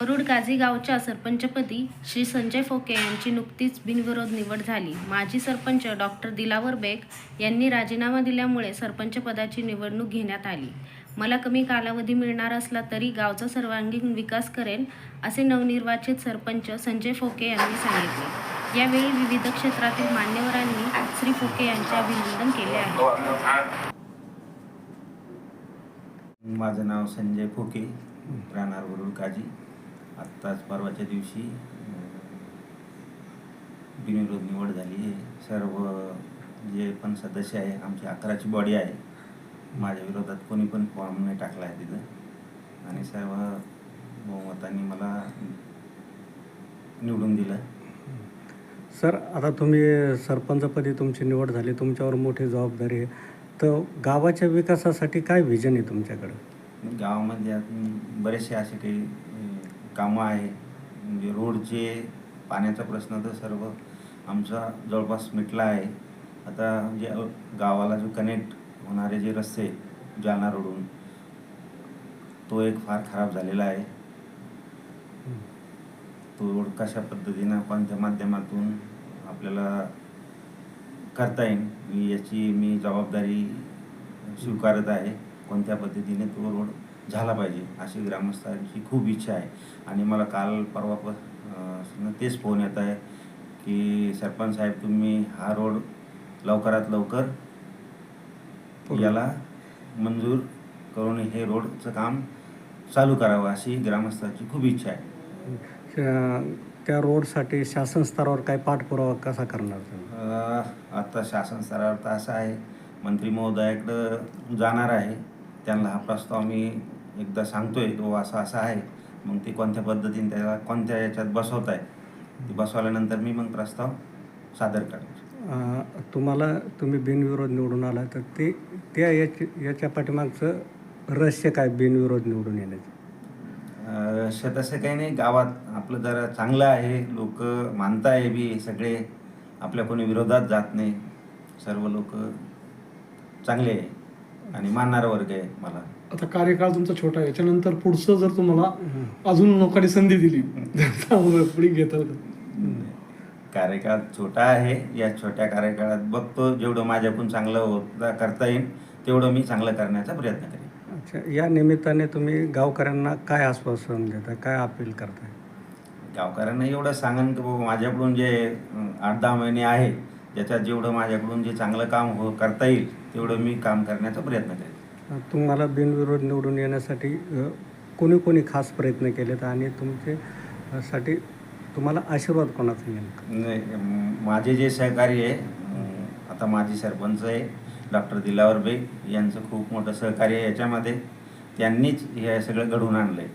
वरुड गाझी गावच्या सरपंचपदी श्री संजय फोके यांची नुकतीच बिनविरोध निवड झाली. माजी सरपंच डॉक्टर दिलावर बेग यांनी राजीनामा दिल्यामुळे सरपंचपदाची निवडणूक घेण्यात आली. मला कमी कालावधी मिळणार असला तरी गावचा सर्वांगीण विकास करेन असे नवनिर्वाचित सरपंच संजय फोके यांनी सांगितले. यावेळी विविध क्षेत्रातील मान्यवरांनी श्री फोके यांचे अभिनंदन केले आहे. माझं नाव संजय फोके राहणार वरुड काजी आत्ताच परवाच्या दिवशी बिनविरोध निवड झाली आहे. सर्व जे पण सदस्य आहे आमची अकराची बॉडी आहे माझ्या विरोधात कोणी पण फॉर्म नाही टाकला आहे तिथं. आणि सर्व बहुमतांनी मला निवडून दिलं. सर आता तुम्ही सरपंचपदी तुमची निवड झाली तुमच्यावर मोठी जबाबदारी आहे. तर गावाच्या विकासासाठी काय विजन आहे तुमच्याकडं? गावामध्ये बरेचसे असे काही कामं आहे. म्हणजे रोडचे पाण्याचा प्रश्न तर सर्व आमचा जवळपास मिटला आहे. आता म्हणजे जे गावाला जो कनेक्ट होणारे जे रस्ते जालना रोडून तो एक फार खराब झालेला आहे. तो रोड कशा पद्धतीनं कोणत्या माध्यमातून आपल्याला करता येईल मी याची मी जबाबदारी स्वीकारत आहे. कोणत्या पद्धतीने तो रोड झाला पाहिजे अशी ग्रामस्थांची खूप इच्छा आहे. आणि मला काल परवा प- अं, तेच फोन येत आहे की सरपंच साहेब तुम्ही हा रोड लवकरात लवकर याला मंजूर करून हे रोडचं काम चालू करावं अशी ग्रामस्थांची खूप इच्छा आहे. त्या- रोडसाठी शासन स्तरावर काय पाठपुरावा कसा करणार आता शासन स्तरावर तर असं आहे. मंत्री महोदयाकडं जाणार आहे. त्यांना हा प्रस्ताव मी एकदा सांगतोय तो असा असा आहे. मग ते कोणत्या पद्धतीने त्याला कोणत्या याच्यात बसवत आहे ते बसवल्यानंतर मी मग प्रस्ताव सादर करणार. तुम्हाला तुम्ही बिनविरोध निवडून आला तर ते त्या याच्या याच्या पाठीमागचं रहस्य काय बिनविरोध निवडून येण्याचं? श तसं काही नाही. गावात आपलं जरा चांगलं आहे. लोक मानताय बी सगळे. आपल्या कोणी विरोधात जात नाही. सर्व लोक चांगले आहे. आणि मानणारा वर्ग आहे मला. आता कार्यकाळ तुमचा छोटा आहे. याच्यानंतर पुढचं जर तुम्हाला अजून लोकांनी संधी दिली तर पुढे घेताल का? कार्यकाळ छोटा आहे. या छोट्या कार्यकाळात बघतो जेवढं माझ्याकडून चांगलं होता करता येईल तेवढं मी चांगलं करण्याचा प्रयत्न करेन. अच्छा या निमित्ताने तुम्ही गावकऱ्यांना काय आश्वासन देता? काय अपील करताय? गावकऱ्यांना एवढं सांगन की बाबा माझ्याकडून जे आठ दहा महिने आहे ज्याच्यात जेवढं माझ्याकडून जे चांगलं काम हो करता येईल तेवढं मी काम करण्याचा प्रयत्न करेन. तुम्हाला बिनविरोध निवडून येण्यासाठी कोणी कोणी खास प्रयत्न केलेत आणि तुमचे साठी तुम्हाला आशीर्वाद कोणाचा नाही, माझे जे सहकारी आहे आता माजी सरपंच आहे डॉक्टर दिलावर बेग यांचं खूप मोठं सहकार्य आहे याच्यामध्ये. त्यांनीच हे सगळं घडवून आणलं आहे